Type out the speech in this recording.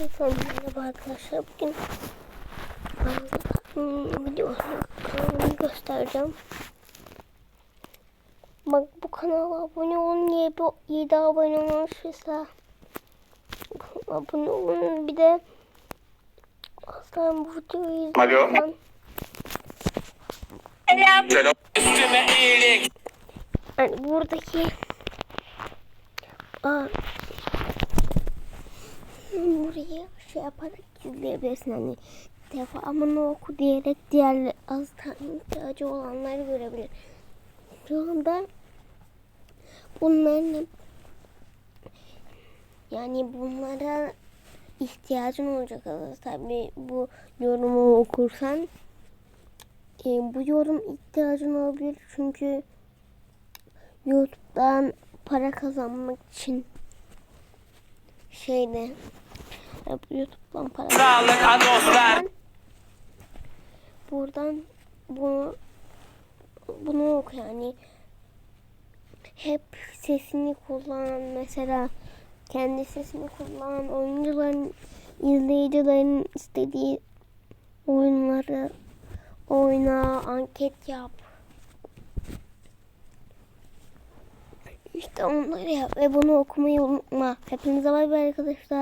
Efendim merhaba arkadaşlar. Bugün hmm, video kanalımı göstereceğim. Bak bu kanala abone olun diye bu 7 abone olmuşsa abone olun bir de aslan bu videoyu izlersen Selam. Üstüme iyilik. yani buradaki aa, burayı şey yaparak izleyebilirsin. Hani devamını oku diyerek diğer az ihtiyacı olanları görebilir. Şu anda bunların yani bunlara ihtiyacın olacak tabi bu yorumu okursan e, bu yorum ihtiyacın olabilir. Çünkü YouTube'dan para kazanmak için şeyde YouTube'dan para Sağlık anonslar. buradan bunu bunu oku yani hep sesini kullanan mesela kendi sesini kullanan oyuncuların izleyicilerin istediği oyunları oyna anket yap işte onları yap ve bunu okumayı unutma. Hepinize bay bay arkadaşlar.